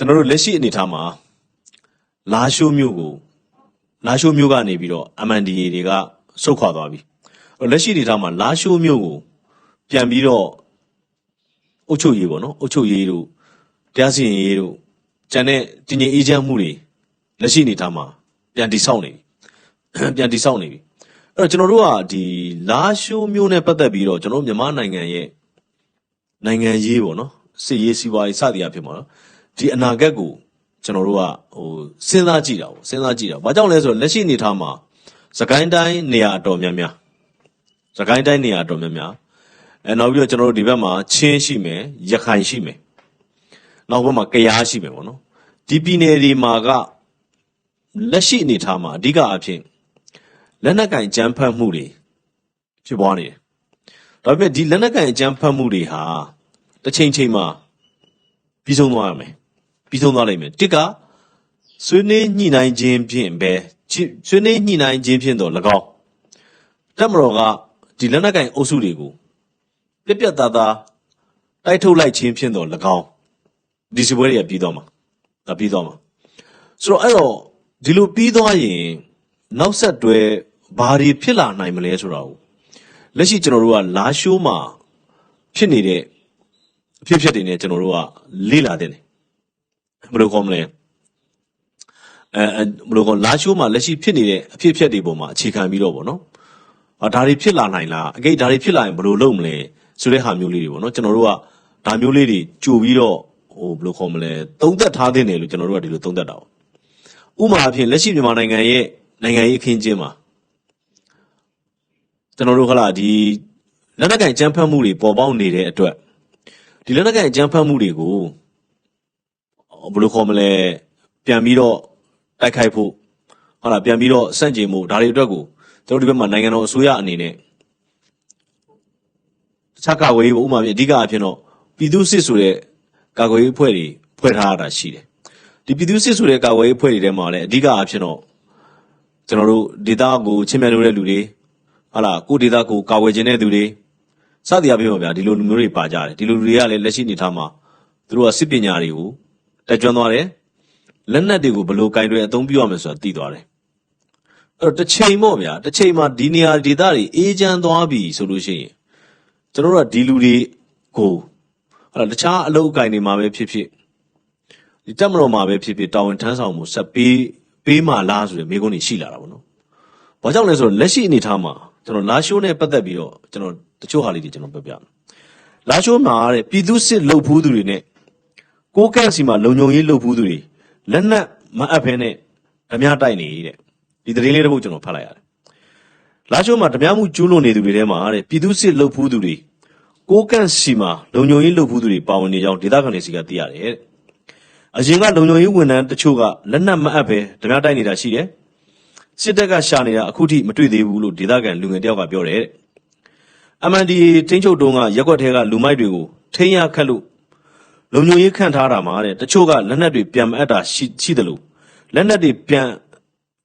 ကျွန်တော်တို့လက်ရှိအနေအထားမှာလာရှိုးမျိုးကိုလာရှိုးမျိုးကနေပြီးတော့ MNDA တွေကစုတ်ခွာသွားပြီအဲ့တော့လက်ရှိအနေအထားမှာလာရှိုးမျိုးကိုပြန်ပြီးတော့အုတ်ချုပ်ရေးပေါ့နော်အုတ်ချုပ်ရေးတို့တရားစီရင်ရေးတို့ကျန်တဲ့တည်ငြိမ်အေးချမ်းမှုတွေလက်ရှိအနေအထားမှာပြန်တည်ဆောက်နေပြီပြန်တည်ဆောက်နေပြီအဲ့တော့ကျွန်တော်တို့ကဒီလာရှိုးမျိုးနဲ့ပတ်သက်ပြီးတော့ကျွန်တော်တို့မြန်မာနိုင်ငံရဲ့နိုင်ငံရေးပေါ့နော်စစ်ရေးစီးပွားရေးစသည်အဖြစ်ပေါ့နော် ဒီအနာဂတ်ကိုကျွန်တော်တို့ကဟိုစဉ်းစားကြည့်တာပေါ့စဉ်းစားကြည့်တာဘာကြောင့်လဲဆိုတော့လက်ရှိအနေအထားမှာစကိုင်းတိုင်းနေရာအတော်များများစကိုင်းတိုင်းနေရာအတော်များများအဲနောက်ပြီးတော့ကျွန်တော်တို့ဒီဘက်မှာချင်းရှိမယ်ရခိုင်ရှိမယ်နောက်ဘက်မှာကယားရှိမယ်ပေါ့နော်ဒီပြည်နယ်ဒီမှာကလက်ရှိအနေအထားမှာအဓိကအဖြစ်လက်နက်ကင်ကြမ်းဖက်မှုတွေဖြစ်ပွားနေတယ်ဒါပေမဲ့ဒီလက်နက်ကန်အကြမ်းဖက်မှုတွေဟာတစ်ချိန်ချိန်မှာပြီးဆုံးသွားရမယ် ပြီးဆုံးသွားလိမ့်မယ်တစ်ကဆွေးနွေးညှိနှိုင်းခြင်းဖြင့်ပဲချစ်ဆွေးနွေးညှိနှိုင်းခြင်းဖြင့်တော့၎င်းတက်မတော်ကဒီလက်နက်ကန်အုပ်စုတွေကိုပြက်ပြက်သားသားတိုက်ထုတ်လိုက်ခြင်းဖြင့်တော့၎င်းဒီစပွဲတွေကပြီးသွားမှာဒါပြီးသွားမှာဆိုတော့အဲ့တော့ဒီလိုပြီးသွားရင်နောက်ဆက်တွဲဘာတွေဖြစ်လာနိုင်မလဲဆိုတာကိုလက်ရှိကျွန်တော်တို့ကလာရှိုးမှာဖြစ်နေတဲ့အဖြစ်အပျက်တွေနဲ့ကျွန်တော်တို့ကလေ့လာတဲ့တယ် ဘယ်လိုခေါ်မလဲအဲအဲဘယ်လိုခေါ်လာရှိုးမှာလက်ရှိဖြစ်နေတဲ့အဖြစ်အပျက်တွေပေါ်မှာအခြေခံပြီးတော့ဗောနော်အာဒါတွေဖြစ်လာနိုင်လားအကိဒါတွေဖြစ်လာရင်ဘယ်လိုလုပ်မလဲဆိုတဲ့ဟာမျိုးလေးတွေဗောနော်ကျွန်တော်တို့ကဒါမျိုးလေးတွေကြိုပြီးတော့ဟိုဘယ်လိုခေါ်မလဲသုံးသက်ထားတဲ့တယ်လို့ကျွန်တော်တို့ကဒီလိုသုံးသက်တာပေါ့ဥပမာအဖြစ်လက်ရှိမြန်မာနိုင်ငံရဲ့နိုင်ငံရေးအခင်းအကျင်းမှာကျွန်တော်တို့ခလာဒီလက်နက်ကင်ကြမ်းဖက်မှုတွေပေါ်ပေါက်နေတဲ့အတွက်ဒီလက်နက်ကင်ကြမ်းဖက်မှုတွေကို ဘယ်လိုခေါ်မလဲပြန်ပြီးတော့တိုက်ခိုက်ဖို့ဟုတ်လားပြန်ပြီးတော့စန့်ကျင်မှုဒါတွေအတွက်ကိုကျွန်တော်တို့ဒီဘက်မှာနိုင်ငံတော်အစိုးရအနေနဲ့တခြားကာကွယ်ရေးပေါ့ဥပမာပြအဓိကအဖြစ်တော့ပြည်သူစစ်ဆိုတဲ့ကာကွယ်ရေးအဖွဲ့တွေဖွဲ့ထားရတာရှိတယ်ဒီပြည်သူစစ်ဆိုတဲ့ကာကွယ်ရေးအဖွဲ့တွေထဲမှာလည်းအဓိကအဖြစ်တော့ကျွန်တော်တို့ဒေတာကိုချင်းမြန်လို့တဲ့လူတွေဟာလာကိုဒေတာကိုကာဝယ်ခြင်းတဲ့သူတွေစသည်အဖြစ်ပါဗျာဒီလိုလူမျိုးတွေပါကြတယ်ဒီလိုလူတွေကလည်းလက်ရှိအနေထားမှာသူတို့ကစစ်ပညာတွေကို တက်ကြွသွားတယ်လက်နက်တွေကိုဘယ်လိုကင်တွေအသုံးပြုရမလဲဆိုတာသိသွားတယ်အဲ့တော့တစ်ချိန်ပေါ့ဗျာတစ်ချိန်မှာဒီနေရာဒေတာတွေအေးချမ်းသွားပြီဆိုလို့ရှိရင်ကျွန်တော်တို့ကဒီလူတွေကိုဟာလာတခြားအလုပ်အကင်တွေမှာပဲဖြစ်ဖြစ်ဒီတက်မတော်မှာပဲဖြစ်ဖြစ်တာဝန်ထမ်းဆောင်မှုဆက်ပေးပေးမှလားဆိုတဲ့မိကုန်းတွေရှိလာတာပေါ့နော်။ဘာကြောင့်လဲဆိုတော့လက်ရှိအနေအထားမှာကျွန်တော်လာရှိုးနဲ့ပတ်သက်ပြီးတော့ကျွန်တော်တချို့ဟာလေးတွေကျွန်တော်ပြောပြမယ်။လာရှိုးမှာတဲ့ပြည်သူစစ်လှုပ်ဖူးသူတွေနဲ့ ကိုးကန့်စီမှာလုံခြုံရေးလှုပ်ဖူးသူတွေလက်နက်မအပ်ဖဲနဲ့ဓမြတိုက်နေတဲ့ဒီသတင်းလေးတစ်ပုဒ်ကျွန်တော်ဖတ်လိုက်ရတယ်။လာရှိုးမှာဓမြမှုကျူးလွန်နေသူတွေထဲမှာတဲ့ပြည်သူစစ်လှုပ်ဖူးသူတွေကိုးကန့်စီမှာလုံခြုံရေးလှုပ်ဖူးသူတွေပါဝင်နေကြောင်းဒေသခံတွေစီကသိရတယ်တဲ့။အရင်ကလုံခြုံရေးဝန်ထမ်းတချို့ကလက်နက်မအပ်ဘဲဓမြတိုက်နေတာရှိတယ်။စစ်တပ်ကရှာနေတာအခုထိမတွေ့သေးဘူးလို့ဒေသခံလူငယ်တယောက်ကပြောတယ်တဲ့။ MNDA တင်းချုပ်တုံးကရက်ွက်ထဲကလူမိုက်တွေကိုထိန်းရခတ်လို့ လုံခြုံရေးခန့်ထားတာမှာတဲ့တချို့ကလက်နက်တွေပြန်မအပ်တာရှိရှိတယ်လို့လက်နက်တွေပြန်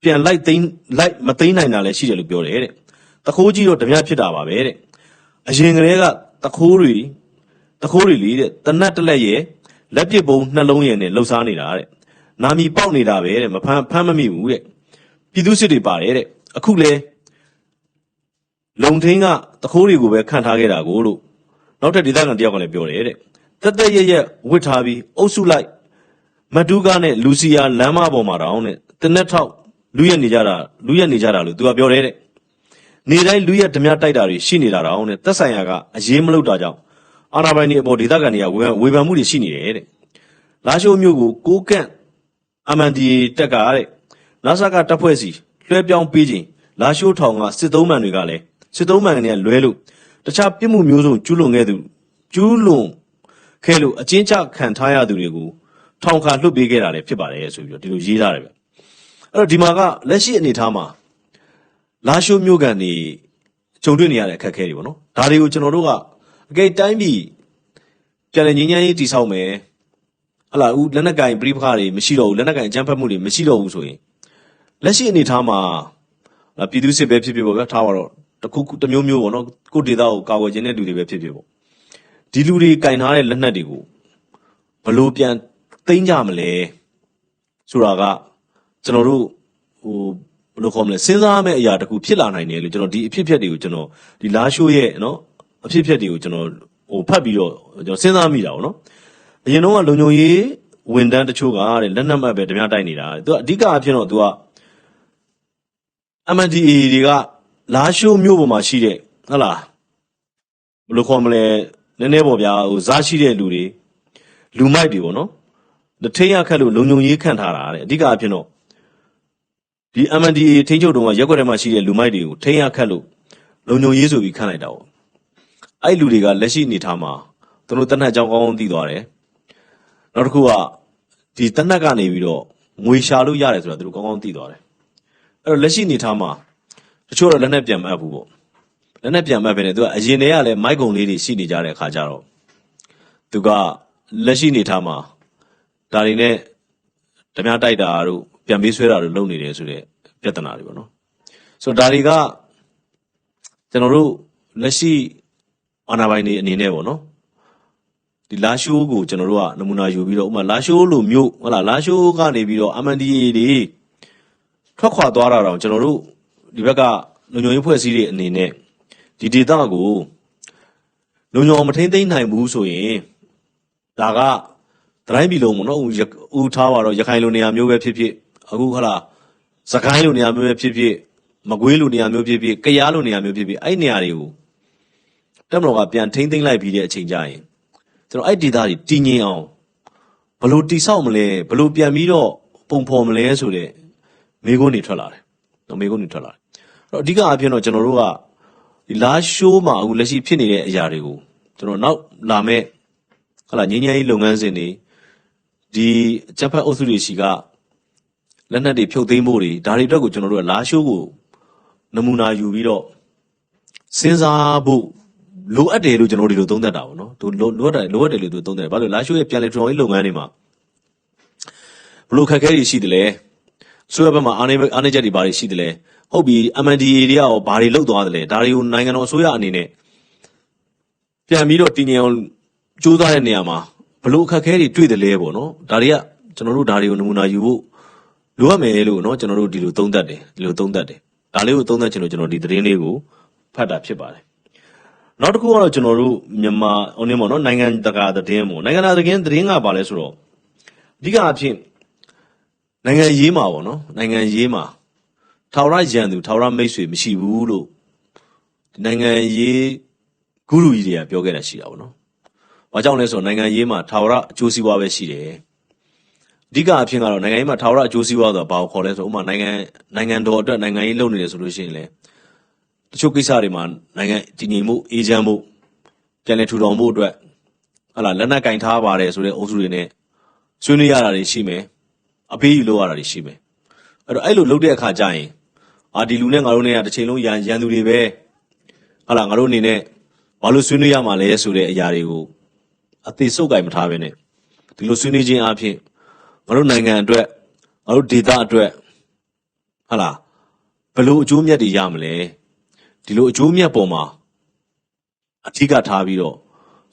ပြန်လိုက်သိမ်းလိုက်မသိမ်းနိုင်တာလည်းရှိတယ်လို့ပြောတယ်တဲ့။တခိုးကြီးတော့ဓမြဖြစ်တာပါပဲတဲ့။အရင်ကတည်းကတခိုးတွေတခိုးတွေလေတဲ့တနတ်တစ်လက်ရဲ့လက်ပစ်ပုံနှလုံးရဲ့နဲ့လှုပ်ရှားနေတာတဲ့။နာမီပေါက်နေတာပဲတဲ့မဖမ်းဖမ်းမမိဘူးတဲ့။ပြည်သူစစ်တွေပါတယ်တဲ့အခုလဲလုံထင်းကတခိုးတွေကိုပဲခံထားခဲ့တာကိုလို့နောက်ထပ်ဒေသခံတယောက်ကလည်းပြောတယ်တဲ့ တက်တက်ရက်ရက်ဝစ်ထားပြီးအုပ်စုလိုက်မတူးကားနဲ့လူစီယာလမ်းမပေါ်မှာတောင်းတဲ့တနက်ထောက်လူရက်နေကြတာလူရက်နေကြတာလို့သူကပြောတယ်တဲ့နေတိုင်းလူရက်ဓမြတိုက်တာတွေရှိနေတာတောင်းတဲ့တက်ဆိုင်ရာကအရေးမလို့တာကြောင့်အာနာပိုင်တွေအပေါ်ဒေသခံတွေကဝေဖန်ဝေဖန်မှုတွေရှိနေတယ်တဲ့လာရှိုးမျိုးကိုကိုးကန့် MNDA တက်ကတဲ့နာဆာကတပ်ဖွဲ့စီလွှဲပြောင်းပေးခြင်းလာရှိုးထောင်ကစစ်သုံးမှန်တွေကလည်းစစ်သုံးမှန်တွေကလွဲလို့တခြားပြစ်မှုမျိုးစုံကျူးလွန်ခဲ့သူကျူးလွန် ခဲ့လို့အကျဉ်းချခံထားရသူတွေကိုထောင်ခါလွှတ်ပေးခဲ့တာလည်းဖြစ်ပါတယ်ဆိုပြီးတော့ဒီလိုရေးထားတယ်ဗျအဲ့တော့ဒီမှာကလက်ရှိအနေအထားမှာလာရှိုးမျိုးကန်တွေဂျုံတွေ့နေရတဲ့အခက်အခဲတွေပေါ့နော်ဒါတွေကိုကျွန်တော်တို့ကအကဲတိုင်းပြည်ပြန်လည်ငြိမ်းချမ်းရေးတည်ဆောက်မယ်ဟလာဦးလက်နက်ကင်ပြိပခါတွေမရှိတော့ဘူးလက်နက်ကင်အကြမ်းဖက်မှုတွေမရှိတော့ဘူးဆိုရင်လက်ရှိအနေအထားမှာအာပြည်သူစစ်ပဲဖြစ်ဖြစ်ပေါ့ဗျာထားပါတော့တစ်ခုခုတစ်မျိုးမျိုးပေါ့နော်ကိုယ့်ဒေသကိုကာကွယ်ခြင်းတဲ့လူတွေပဲဖြစ်ဖြစ်ပေါ့ ဒီလူတွေကင်ထားတဲ့လက်နက်တွေကိုဘလို့ပြန်သိမ်းကြမလဲဆိုတာကကျွန်တော်တို့ဟိုဘယ်လိုခေါ်မလဲစဉ်းစားမယ့်အရာတစ်ခုဖြစ်လာနိုင်တယ်လို့ကျွန်တော်ဒီအဖြစ်အပျက်တွေကိုကျွန်တော်ဒီလာရှိုးရဲ့နော်အဖြစ်အပျက်တွေကိုကျွန်တော်ဟိုဖတ်ပြီးတော့ကျွန်တော်စဉ်းစားမိတာပေါ့နော်အရင်တော့ကလုံခြုံရေးဝန်တန်းတချို့ကတဲ့လက်နက်မှတ်ပဲဓမြတိုက်နေတာသူကအဓိကအဖြစ်တော့သူက MNDAA တွေကလာရှိုးမြို့ပေါ်မှာရှိတဲ့ဟုတ်လားဘယ်လိုခေါ်မလဲ နည်းနည်းပေါ့ဗျာဟိုဇာရှိတဲ့လူတွေလူမိုက်တွေပေါ့နော်တထိန်ရခက်လို့လုံခြုံရေးခန့်ထားတာတဲ့အဓိကအဖြစ်တော့ဒီ MNDAA ထိန်းချုပ်တုံးကရက်ွက်ထဲမှာရှိတဲ့လူမိုက်တွေကိုထိန်ရခက်လို့လုံခြုံရေးဆိုပြီးခန့်လိုက်တာပေါ့အဲ့လူတွေကလက်ရှိအနေထားမှာသူတို့တနက်ကြောင်းကောင်းကောင်းသိသွားတယ်နောက်တစ်ခုကဒီတနက်ကနေပြီးတော့ငွေရှာလို့ရတယ်ဆိုတာသူတို့ကောင်းကောင်းသိသွားတယ်အဲ့တော့လက်ရှိအနေထားမှာတချို့တော့လက်နဲ့ပြန်မအပ်ဘူးပေါ့ လက်နဲ့ပြန်မအပ်ပဲねသူကအရင်တည်းကလည်းမိုက်ကုံလေးတွေရှိနေကြတဲ့အခါကျတော့သူကလက်ရှိအနေထားမှာဒါတွေနဲ့ဓမြတိုက်တာတို့ပြန်ပေးဆွဲတာတို့လုပ်နေတယ်ဆိုတဲ့ပြဿနာတွေပေါ့နော်ဆိုတော့ဒါတွေကကျွန်တော်တို့လက်ရှိအာဏာပိုင်တွေအနေနဲ့ပေါ့နော်ဒီလာရှိုးကိုကျွန်တော်တို့ကနမူနာယူပြီးတော့ဥပမာလာရှိုးလိုမျိုးဟုတ်လားလာရှိုးကနေပြီးတော့ MNDA တွေထွက်ခွာသွားတာတော့ကျွန်တော်တို့ဒီဘက်ကလုံခြုံရေးဖွဲ့စည်းတွေအနေနဲ့ ဒီဒေတာကိုလုံခြုံအောင်မထိမ့်သိမ့်နိုင်ဘူးဆိုရင်ဒါကတိုင်းပြည်လုံးပေါ့နော်ဦးရဦးထားပါတော့ရခိုင်လိုနေရာမျိုးပဲဖြစ်ဖြစ်အခုဟလာစကိုင်းလိုနေရာမျိုးပဲဖြစ်ဖြစ်မကွေးလိုနေရာမျိုးဖြစ်ဖြစ်ကရားလိုနေရာမျိုးဖြစ်ဖြစ်အဲ့နေရာတွေကိုတက်မတော်ကပြန်ထိမ့်သိမ့်လိုက်ပြီးတဲ့အချိန်ကျရင်ကျွန်တော်အဲ့ဒေတာတွေတည်ငြိမ်အောင်ဘယ်လို့တိဆောက်မလဲဘယ်လို့ပြန်ပြီးတော့ပုံဖော်မလဲဆိုတဲ့မေကုန်းနေထွက်လာတယ်။နော်မေကုန်းနေထွက်လာတယ်။အဲ့တော့အဓိကအဖြစ်တော့ကျွန်တော်တို့က ဒီလာရှိုးမှာအခုလက်ရှိဖြစ်နေတဲ့အရာတွေကိုကျွန်တော်နောက်လာမဲ့ဟလာငင်းငယ်ရေးလုပ်ငန်းစဉ်တွေဒီအချက်ဖက်အုပ်စုတွေရှိကလက်နက်တွေဖြုတ်သိမ်းဖို့တွေဒါတွေအတွက်ကိုကျွန်တော်တို့ကလာရှိုးကိုနမူနာယူပြီးတော့စဉ်းစားဖို့လိုအပ်တယ်လို့ကျွန်တော်တို့ဒီလိုသုံးသပ်တာပေါ့နော်။သူလိုလိုအပ်တယ်လိုအပ်တယ်လို့သူသုံးသပ်တယ်။ဘာလို့လဲလာရှိုးရဲ့ပြန်လည်ထူထောင်ရေးလုပ်ငန်းတွေမှာဘလို့ခက်ခဲတွေရှိတယ်လဲ။ဆိုရဘက်မှာအားနေအားနေချက်တွေဘာတွေရှိတယ်လဲ ဟုတ်ပြီ MNDAA တွေကရောဘာတွေလောက်သွားတယ်လဲဒါတွေကိုနိုင်ငံတော်အစိုးရအနေနဲ့ပြန်ပြီးတော့တည်ငြိမ်အောင်ကြိုးစားတဲ့နေရာမှာဘလို့အခက်အခဲတွေတွေ့တယ်လဲပေါ့နော်ဒါတွေကကျွန်တော်တို့ဒါတွေကိုနမူနာယူဖို့လိုအပ်မယ်လို့နော်ကျွန်တော်တို့ဒီလိုသုံးသပ်တယ်ဒီလိုသုံးသပ်တယ်ဒါလေးကိုသုံးသပ်ချင်လို့ကျွန်တော်ဒီသတင်းလေးကိုဖတ်တာဖြစ်ပါတယ်နောက်တစ်ခုကတော့ကျွန်တော်တို့မြန်မာဟိုနေပေါ့နော်နိုင်ငံတကာသတင်းပေါ့နိုင်ငံတကာသတင်းသတင်းကပါလဲဆိုတော့အဓိကအဖြစ်နိုင်ငံရေးမှာပေါ့နော်နိုင်ငံရေးမှာ ထာဝရရန်သူထာဝရမိတ်ဆွေမရှိဘူးလို့ဒီနိုင်ငံရေးဂုရုကြီးတွေကပြောခဲ့တာရှိတာပေါ့နော်။ဘာကြောင့်လဲဆိုတော့နိုင်ငံရေးမှာထာဝရအကျိုးစီးပွားပဲရှိတယ်။အဓိကအဖြစ်ကတော့နိုင်ငံရေးမှာထာဝရအကျိုးစီးပွားဆိုတာဘာကိုခေါ်လဲဆိုတော့ဥပမာနိုင်ငံနိုင်ငံတော်အတွက်နိုင်ငံရေးလုပ်နေတယ်ဆိုလို့ရှိရင်လေတချို့ကိစ္စတွေမှာနိုင်ငံတည်ငြိမ်မှုအေဂျင့်မှုပြန်လည်ထူထောင်မှုအတွက်ဟလာလက်နက်ကင်ထားပါတယ်ဆိုတဲ့အုပ်စုတွေနဲ့ဆွေးနွေးရတာတွေရှိမယ်။အပေးယူလို့ရတာတွေရှိမယ်အဲ့တော့အဲ့လိုလုပ်တဲ့အခါကျရင် အာဒီလူနဲ့ငါတို့နဲ့ကတစ်ချိန်လုံးရန်ရန်သူတွေပဲဟာလာငါတို့အနေနဲ့ဘာလို့ဆွေးနွေးရမှာလဲဆိုတဲ့အရာတွေကိုအသေးစုပ်ကင်မထားဘဲနဲ့ဒီလိုဆွေးနွေးခြင်းအပြင်ငါတို့နိုင်ငံအတွက်ငါတို့ဒေသအတွက်ဟာလာဘယ်လိုအကျိုးမြတ်တွေရမလဲဒီလိုအကျိုးမြတ်ပေါ်မှာအဓိကထားပြီးတော့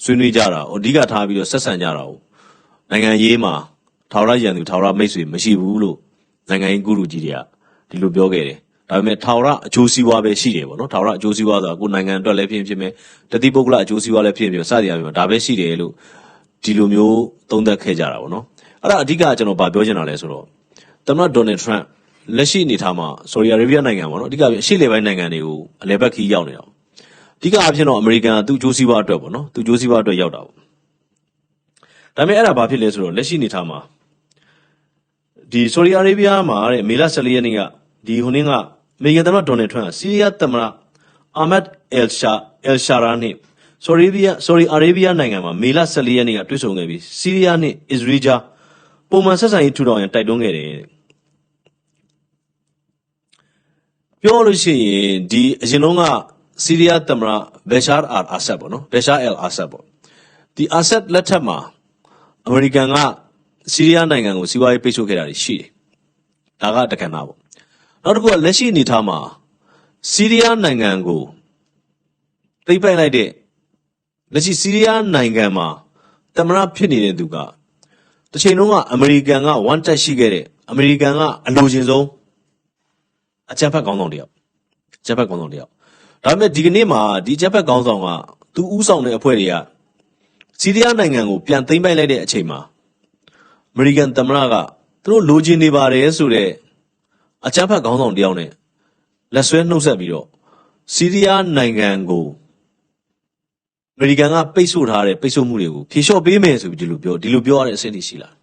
ဆွေးနွေးကြတာအဓိကထားပြီးတော့ဆက်ဆံကြတာ ਉਹ နိုင်ငံရေးမှာထာဝရရန်သူထာဝရမိတ်ဆွေမရှိဘူးလို့နိုင်ငံရေးဂုရုကြီးတွေကဒီလိုပြောခဲ့တယ်။ ဒါပေမဲ့ထာဝရအကျိုးစီးပွားပဲရှိတယ်ပေါ့နော်။ထာဝရအကျိုးစီးပွားဆိုတာကိုယ်နိုင်ငံအတွက်လည်းဖြစ်ရင်ဖြစ်မယ်။တတိပုဂ္ဂလအကျိုးစီးပွားလည်းဖြစ်ရင်ဖြစ်မယ်စသည်အပြင်ဒါပဲရှိတယ်လို့ဒီလိုမျိုးသုံးသပ်ခဲ့ကြတာပေါ့နော်။အဲ့ဒါအဓိကကျွန်တော်ဗာပြောချင်တာလဲဆိုတော့သမ္မတဒေါ်နယ်ထရန့်လက်ရှိအနေထားမှာဆော်ဒီအာရေဗျနိုင်ငံပေါ့နော်အဓိကအရှေ့လေပိုင်းနိုင်ငံတွေကိုအလဲဘက်ခီးရောက်နေတာပေါ့။အဓိကအဖြစ်တော့အမေရိကန်ကသူ့အကျိုးစီးပွားအတွက်ပေါ့နော်။သူ့အကျိုးစီးပွားအတွက်ရောက်တာပေါ့။ဒါပေမဲ့အဲ့ဒါဘာဖြစ်လဲဆိုတော့လက်ရှိအနေထားမှာဒီဆော်ဒီအာရေဗျမှာတဲ့မေလ14ရက်နေ့က ဒီဟိုနေ့ကအမေရိကန်သမ္မတဒေါ်နယ်ထရန့်ကဆီးရီးယားသမ္မတအာမတ်အယ်ရှာအယ်ရှာရာနဲ့ဆော်ဒီအာရေဗျဆော်ဒီအာရေဗျနိုင်ငံမှာမေလ14ရက်နေ့ကတွေ့ဆုံခဲ့ပြီးဆီးရီးယားနဲ့အစ္စရေးကြားပုံမှန်ဆက်ဆံရေးထူထောင်ရန်တိုက်တွန်းခဲ့တယ်တဲ့ပြောလို့ရှိရင်ဒီအရင်တော့ကဆီးရီးယားသမ္မတဘရှာအာအာဆတ်ပေါ့နော်ဘရှာအယ်အာဆတ်ပေါ့ဒီအာဆတ်လက်ထက်မှာအမေရိကန်ကဆီးရီးယားနိုင်ငံကိုစီးပွားရေးပိတ်ဆို့ခဲ့တာတွေရှိတယ်။ဒါကတက္ကနာပေါ့။ နောက်တစ်ခုကလက်ရှိအနေအထားမှာဆီးရီးယားနိုင်ငံကိုသိမ်းပိုက်လိုက်တဲ့လက်ရှိဆီးရီးယားနိုင်ငံမှာတမရဖြစ်နေတဲ့သူကတစ်ချိန်လုံးကအမေရိကန်က one touch ရှိခဲ့တဲ့အမေရိကန်ကအလိုချင်ဆုံးအကြမ်းဖက်ကောင်းဆောင်တစ်ယောက်အကြမ်းဖက်ကောင်းဆောင်တစ်ယောက်ဒါပေမဲ့ဒီကနေ့မှာဒီအကြမ်းဖက်ကောင်းဆောင်ကသူဥဆောင်တဲ့အဖွဲ့တွေကစီးရီးယားနိုင်ငံကိုပြန်သိမ်းပိုက်လိုက်တဲ့အချိန်မှာအမေရိကန်သမ္မတကသူတို့လိုချင်နေပါတယ်ဆိုတဲ့ အကြမ်းဖက်ကောင်းဆောင်တစ်ယောက်နဲ့လက်ဆွဲနှုတ်ဆက်ပြီးတော့စီးရီးယားနိုင်ငံကိုအမေရိကန်ကပိတ်ဆို့ထားတဲ့ပိတ်ဆို့မှုတွေကိုဖြေလျှော့ပေးမယ်ဆိုပြီးဒီလိုပြောဒီလိုပြောရတဲ့အဆင့်တွေရှိလာတယ်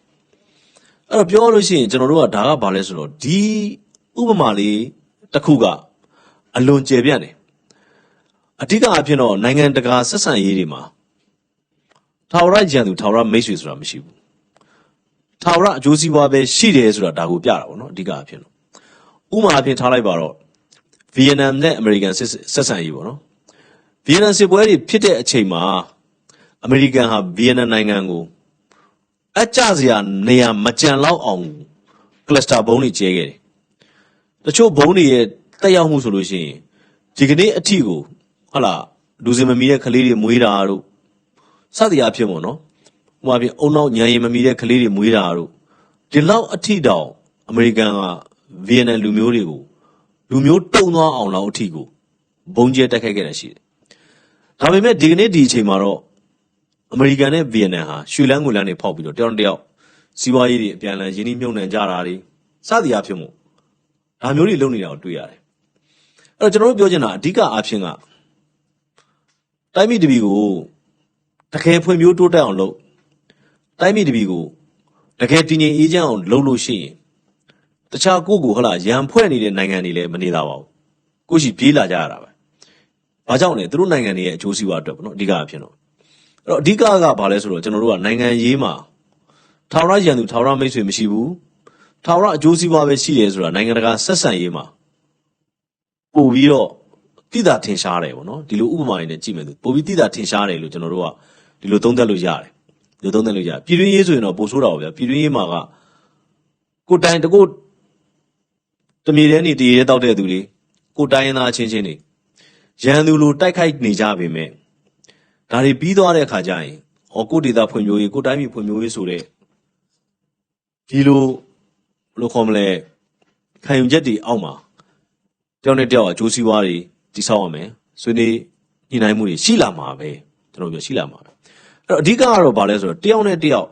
အဲ့တော့ပြောလို့ရှိရင်ကျွန်တော်တို့ကဒါကဘာလဲဆိုတော့ဒီဥပမာလေးတစ်ခုကအလွန်ကျယ်ပြန့်တယ်အဓိကအဖြစ်တော့နိုင်ငံတကာဆက်ဆံရေးတွေမှာထာဝရကြံသူထာဝရမိတ်ဆွေဆိုတာမရှိဘူးထာဝရအကျိုးစီးပွားပဲရှိတယ်ဆိုတာဒါကိုပြတာပေါ့နော်အဓိကအဖြစ်တော့ ဥပမာအဖြစ်ထားလိုက်ပါတော့ဗီယက်နမ်နဲ့အမေရိကန်ဆက်ဆက်ဆံရေးပေါ့နော်ဗီယက်နမ်စစ်ပွဲတွေဖြစ်တဲ့အချိန်မှာအမေရိကန်ဟာဗီယက်နမ်နိုင်ငံကိုအကြစရာနေရာမကြံလောက်အောင်ကလစတာဘုံတွေကျဲခဲ့တယ်တချို့ဘုံတွေရဲ့တက်ရောက်မှုဆိုလို့ရှိရင်ဒီကနေ့အထိကိုဟုတ်လားလူစင်မမီတဲ့ကလေးတွေမွေးတာတို့စသည်အဖြစ်ပေါ့နော်ဟိုမှာပြင်အုံနောက်ညံရင်မမီတဲ့ကလေးတွေမွေးတာတို့ဒီလောက်အထိတောင်အမေရိကန်က ဗီယက်နမ်လူမျိုးတွေကိုလူမျိုးတုံသွားအောင်လောက်အထိကိုဘုံကျဲတက်ခဲ့ခဲ့တာရှိတယ်ဒါပေမဲ့ဒီကနေ့ဒီအချိန်မှာတော့အမေရိကန်နဲ့ဗီယက်နမ်ဟာရွှေလန်းငွေလန်းတွေဖောက်ပြီးတော့တယောက်နဲ့တယောက်စီးပွားရေးတွေအပြန်အလှန်ရင်းနှီးမြှုပ်နှံကြတာတွေစသည်အဖြစ်မို့ဒါမျိုးတွေလုပ်နေတာကိုတွေ့ရတယ်အဲ့တော့ကျွန်တော်တို့ပြောချင်တာအဓိကအားဖြင့်ကတိုင်းပြည်တစ်ပြည်ကိုတကယ်ဖွံ့ဖြိုးတိုးတက်အောင်လုပ်တိုင်းပြည်တစ်ပြည်ကိုတကယ်တည်ငြိမ်အေးချမ်းအောင်လုပ်လို့ရှိရင် တခြားကိုယ့်ကိုဟလာရန်ဖွဲ့နေတဲ့နိုင်ငံတွေလည်းမနေတာပါဘူးကိုယ့်ရှိပြေးလာကြရတာပဲဘာကြောင့်လဲသူတို့နိုင်ငံတွေရဲ့အကျိုးစီးပွားအတွက်ပေါ့နော်အဓိကအဖြစ်တော့အဲ့တော့အဓိကကဘာလဲဆိုတော့ကျွန်တော်တို့ကနိုင်ငံရေးမှာထာဝရရန်သူထာဝရမိတ်ဆွေမရှိဘူးထာဝရအကျိုးစီးပွားပဲရှိတယ်ဆိုတာနိုင်ငံတကာဆက်ဆံရေးမှာပို့ပြီးတော့တိတာထင်ရှားတယ်ပေါ့နော်ဒီလိုဥပမာတွေနဲ့ကြည့်မယ်ဆိုပို့ပြီးတိတာထင်ရှားတယ်လို့ကျွန်တော်တို့ကဒီလိုသုံးသပ်လို့ရတယ်ဒီလိုသုံးသပ်လို့ရတယ်ပြည်တွင်းရေးဆိုရင်တော့ပို့ဆိုးတာပါဗျာပြည်တွင်းရေးမှာကကိုယ်တိုင်တကိုတ မြေတဲနေတရေတဲတောက်တဲ့သူတွေကိုယ်တိုင်ရင်းသားအချင်းချင်းတွေရန်သူလိုတိုက်ခိုက်နေကြပေမဲ့ဒါတွေပြီးသွားတဲ့အခါကျရင်ဟောကိုယ်ဒေတာဖွံ့ဖြိုးရေးကိုယ်တိုင်းပြည်ဖွံ့ဖြိုးရေးဆိုတဲ့ဒီလိုဘယ်လိုခေါ်မလဲခံယူချက်တွေအောက်မှာတယောက်နဲ့တယောက်အကျိုးစီးပွားတွေတိဆောက်ရမယ်ဆွေးနွေးညှိနှိုင်းမှုတွေရှိလာမှာပဲကျွန်တော်ပြောရှိလာမှာပဲအဲ့တော့အဓိကကတော့ဗာလဲဆိုတော့တယောက်နဲ့တယောက်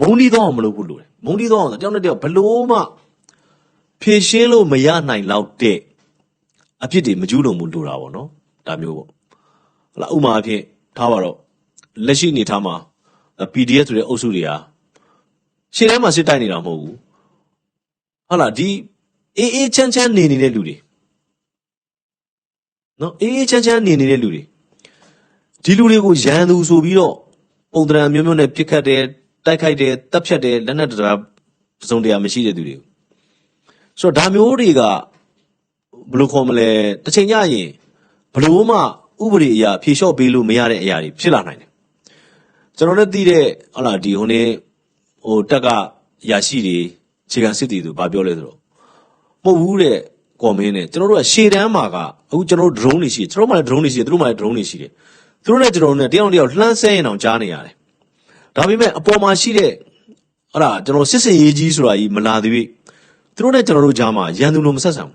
မုန်းတီးတော့အောင်မလုပ်ဘူးလို့တယ်မုန်းတီးတော့အောင်ဆိုတယောက်နဲ့တယောက်ဘလို့မှ ဖြည့်ရှင်းလို့မရနိုင်လောက်တဲ့အဖြစ်တွေမကျူးလွန်မှုလိုတာပေါ့နော်ဒါမျိုးပေါ့ဟလာဥပမာအဖြစ်ထားပါတော့လက်ရှိအနေထားမှာ PDF ဆိုတဲ့အုပ်စုတွေဟာရှေ့ထဲမှာစစ်တိုက်နေတာမဟုတ်ဘူးဟုတ်လားဒီအေးအေးချမ်းချမ်းနေနေတဲ့လူတွေနော်အေးအေးချမ်းချမ်းနေနေတဲ့လူတွေဒီလူတွေကိုရန်သူဆိုပြီးတော့ပုံတရံမျိုးမျိုးနဲ့ပြစ်ခတ်တယ်တိုက်ခိုက်တယ်တပ်ဖြတ်တယ်လက်နက်တရားပစုံတရားမရှိတဲ့သူတွေ ဆိုတော့ဒါမျိုးတွေကဘယ်လိုခေါ်မလဲတစ်ချိန်ညရင်ဘလို့မှဥပဒေအရာဖြေလျှော့ပေးလို့မရတဲ့အရာတွေဖြစ်လာနိုင်တယ်ကျွန်တော်လည်းသိတဲ့ဟုတ်လားဒီဟိုနေ့ဟိုတက်ကရရှိတွေခြေခံစစ်တီသူဘာပြောလဲဆိုတော့မဟုတ်ဘူးတဲ့ကော်မင်းနဲ့ကျွန်တော်တို့ကရှေ့တန်းမှာကအခုကျွန်တော်တို့ drone တွေရှိတယ်ကျွန်တော်တို့မှလည်း drone တွေရှိတယ်သူတို့မှလည်း drone တွေရှိတယ်သူတို့နဲ့ကျွန်တော်တို့နဲ့တယောက်တစ်ယောက်လှမ်းဆဲရင်အောင်ကြားနေရတယ်ဒါပေမဲ့အပေါ်မှာရှိတဲ့အဲ့ဒါကျွန်တော်စစ်စင်ရေးကြီးဆိုတာကြီးမလာသေးဘူး သူတို့နဲ့ကျွန်တော်တို့ကြားမှာရန်သူလိုမဆက်ဆံဘူး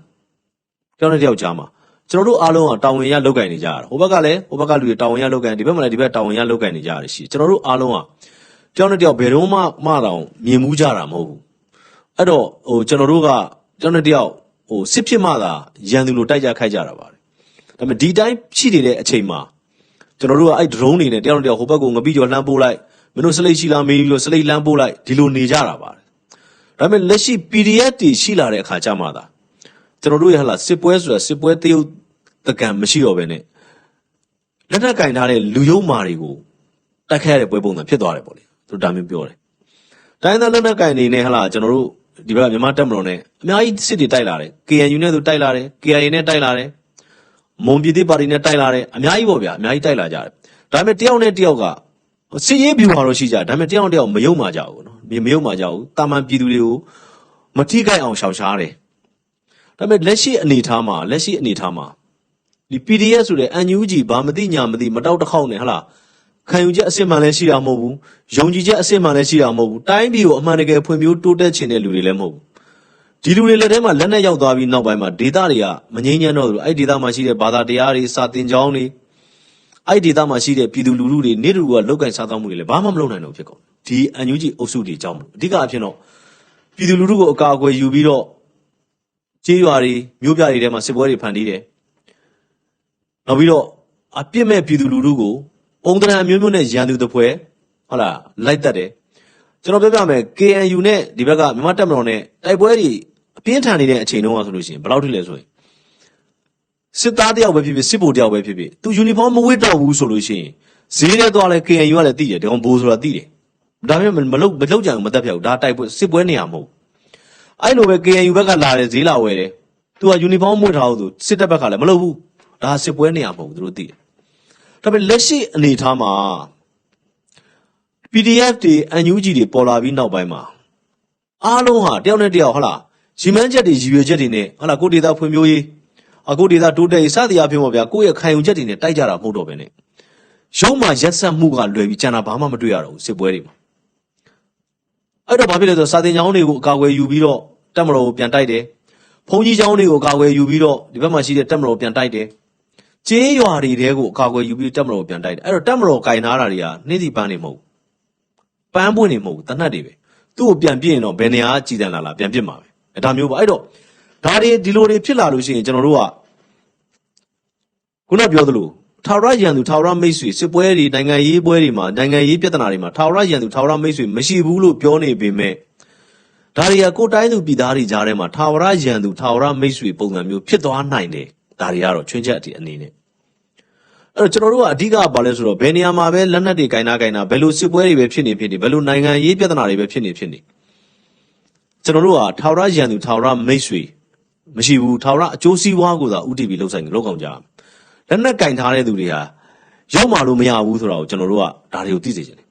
တယောက်နဲ့တယောက်ကြားမှာကျွန်တော်တို့အားလုံးကတာဝန်ရလောက်ကင်နေကြရတာဟိုဘက်ကလည်းဟိုဘက်ကလူတွေတာဝန်ရလောက်ကင်ဒီဘက်မှာလည်းဒီဘက်တာဝန်ရလောက်ကင်နေကြရတယ်ရှိတယ်ကျွန်တော်တို့အားလုံးကတယောက်နဲ့တယောက်ဘယ်တော့မှမတော့မြင်မှုကြတာမဟုတ်ဘူးအဲ့တော့ဟိုကျွန်တော်တို့ကကျွန်တော်တို့တယောက်ဟိုစစ်ဖြစ်မှသာရန်သူလိုတိုက်ကြခိုက်ကြတာပါတယ်ဒါပေမဲ့ဒီတိုင်းရှိနေတဲ့အချိန်မှာကျွန်တော်တို့ကအဲ့ drone တွေနဲ့တယောက်နဲ့တယောက်ဟိုဘက်ကိုငပိကျော်လှမ်းပို့လိုက်မင်းတို့စလိတ်ရှိလားမေးပြီးတော့စလိတ်လှမ်းပို့လိုက်ဒီလိုနေကြတာပါတယ် ဒါပေမဲ့လက်ရှိ PDF တွေရှိလာတဲ့အခါကျမှသာကျွန်တော်တို့ရဟလာစစ်ပွဲဆိုတာစစ်ပွဲတရုတ်တကံမရှိတော့ဘဲနဲ့လက်နက်ကင်ထားတဲ့လူယုံမာတွေကိုတိုက်ခိုက်ရတဲ့ပွဲပုံစံဖြစ်သွားတယ်ပေါ့လေသူတို့ဒါမျိုးပြောတယ်တိုင်းသားလက်နက်ကင်နေနဲ့ဟလာကျွန်တော်တို့ဒီဘက်ကမြန်မာတက်မတော်နဲ့အများကြီးစစ်တွေတိုက်လာတယ် KNU နဲ့သူတိုက်လာတယ် KIA နဲ့တိုက်လာတယ်မွန်ပြည်သစ်ပါတီနဲ့တိုက်လာတယ်အများကြီးပေါ့ဗျာအများကြီးတိုက်လာကြတယ်ဒါပေမဲ့တယောက်နဲ့တယောက်က စစ်ရေးဗျူဟာတော့ရှိကြတယ်ဒါပေမဲ့တယောက်နဲ့တယောက်မယုံမှကြဘူးနော်မယုံမှကြဘူးတာမန်ပြည်သူတွေကိုမထိခိုက်အောင်ရှောင်ရှားတယ်ဒါပေမဲ့လက်ရှိအနေအထားမှာလက်ရှိအနေအထားမှာဒီ PDF ဆိုတဲ့ NUG ဘာမသိညာမသိမတောက်တစ်ခေါက်နဲ့ဟလာခံယူချက်အစစ်မှန်လည်းရှိတာမဟုတ်ဘူးယုံကြည်ချက်အစစ်မှန်လည်းရှိတာမဟုတ်ဘူးတိုင်းပြည်ကိုအမှန်တကယ်ဖွံ့ဖြိုးတိုးတက်ခြင်းတဲ့လူတွေလည်းမဟုတ်ဘူးဒီလူတွေလက်ထဲမှာလက်နဲ့ရောက်သွားပြီးနောက်ပိုင်းမှာဒေတာတွေကမငြိမ်းချမ်းတော့ဘူးအဲ့ဒေတာမှာရှိတဲ့ဘာသာတရားတွေစာသင်ကျောင်းတွေ အဲ့ဒေတာမှာရှိတဲ့ပြည်သူလူထုတွေနေတူကလောက်ကင်စားသောက်မှုတွေလည်းဘာမှမလုပ်နိုင်တော့ဖြစ်ကုန်ဒီအန်ယူဂျီအုပ်စုတွေအကြောင်းမလို့အဓိကအဖြစ်တော့ပြည်သူလူထုကိုအကာအကွယ်ယူပြီးတော့ကြေးရွာတွေမြို့ပြတွေထဲမှာစစ်ပွဲတွေဖန်တီးတယ်နောက်ပြီးတော့အပြစ်မဲ့ပြည်သူလူထုကိုပုံသဏ္ဍာန်အမျိုးမျိုးနဲ့ရန်သူတစ်ဖွဲဟုတ်လားလိုက်တက်တယ်ကျွန်တော်ပြောပြမယ် KNU နဲ့ဒီဘက်ကမြန်မာတပ်မတော်နဲ့တိုက်ပွဲတွေအပြင်းထန်နေတဲ့အချိန်တုန်းကဆိုလို့ရှိရင်ဘယ်လောက်ထိလဲဆိုရင် စစ်သားတယောက်ပဲဖြစ်ဖြစ်စစ်ဗိုလ်တယောက်ပဲဖြစ်ဖြစ်သူယူနီဖောင်းမဝတ်တော့ဘူးဆိုလို့ရှိရင်ဈေးထဲသွားလဲ KNU ကလည်းသိတယ်ဒီကောင်ဘိုးဆိုတာသိတယ်ဒါပေမဲ့မလုပ်မလုပ်ကြဘူးမတက်ဖြတ်ဘူးဒါတိုက်ပွဲစစ်ပွဲနေရမဟုတ်ဘူးအဲ့လိုပဲ KNU ဘက်ကလာတယ်ဈေးလာဝယ်တယ်သူကယူနီဖောင်းမဝတ်ထားဘူးသူစစ်တပ်ဘက်ကလည်းမလုပ်ဘူးဒါစစ်ပွဲနေရမဟုတ်ဘူးသူတို့သိတယ်ဒါပေမဲ့လက်ရှိအနေအထားမှာ PDF တွေ NUG တွေပေါ်လာပြီးနောက်ပိုင်းမှာအားလုံးဟာတယောက်နဲ့တယောက်ဟုတ်လားရီမန်းချက်တွေရည်ရွယ်ချက်တွေနဲ့ဟုတ်လားကိုယ့်ဒေတာဖွံ့ဖြိုးရေး အခုဒေတာတိုးတက်ရေးစသည်အဖြစ်ပေါ့ဗျာကိုယ့်ရဲ့ခံယူချက်တွေနဲ့တိုက်ကြတာမဟုတ်တော့ဘဲနဲ့ရုံးမှာရက်ဆက်မှုကလွယ်ပြီးကျန်တာဘာမှမတွေ့ရတော့ဘူးစစ်ပွဲတွေမှာအဲ့တော့ဘာဖြစ်လဲဆိုတော့စာတင်ကျောင်းတွေကိုအကာအကွယ်ယူပြီးတော့တက်မတော်ကိုပြန်တိုက်တယ်ဘုံကြီးကျောင်းတွေကိုအကာအကွယ်ယူပြီးတော့ဒီဘက်မှာရှိတဲ့တက်မတော်ကိုပြန်တိုက်တယ်ကျေးရွာတွေတဲကိုအကာအကွယ်ယူပြီးတက်မတော်ကိုပြန်တိုက်တယ်အဲ့တော့တက်မတော်ကင်ထားတာတွေကနှင်းစီပန်းနေမဟုတ်ဘူးပန်းပွင့်နေမဟုတ်ဘူးတနတ်တွေပဲသူ့ကိုပြန်ပြစ်ရင်တော့ဘယ်နေရာကကြည်တန်လာလာပြန်ပြစ်မှာပဲအဲဒါမျိုးပါအဲ့တော့ ဒါတွေဒီလိုတွေဖြစ်လာလို့ရှိရင်ကျွန်တော်တို့ကခုနပြောသလိုထာဝရရန်သူထာဝရမိတ်ဆွေစစ်ပွဲတွေနိုင်ငံရေးပွဲတွေမှာနိုင်ငံရေးပြဿနာတွေမှာထာဝရရန်သူထာဝရမိတ်ဆွေမရှိဘူးလို့ပြောနေပေမဲ့ဒါတွေကကိုယ်တိုင်းသူပြည်သားတွေကြားထဲမှာထာဝရရန်သူထာဝရမိတ်ဆွေပုံစံမျိုးဖြစ်သွားနိုင်တယ်ဒါတွေကတော့ချွင်းချက်အတိအနေနဲ့အဲ့တော့ကျွန်တော်တို့ကအဓိကကဘာလဲဆိုတော့ဘယ်နေရာမှာပဲလက်နက်တွေကင်နာကင်နာဘယ်လိုစစ်ပွဲတွေပဲဖြစ်နေဖြစ်နေဘယ်လိုနိုင်ငံရေးပြဿနာတွေပဲဖြစ်နေဖြစ်နေကျွန်တော်တို့ကထာဝရရန်သူထာဝရမိတ်ဆွေ မရှိဘူးထာဝရအကျိုးစီးပွားကိုသာဥတည်ပြီးလှုပ်ဆိုင်လောက်အောင်ကြရမယ်လက်နက်ကင်ထားတဲ့သူတွေဟာရောက်မှလို့မရဘူးဆိုတော့ကျွန်တော်တို့ကဒါတွေကိုသိစေချင်တယ်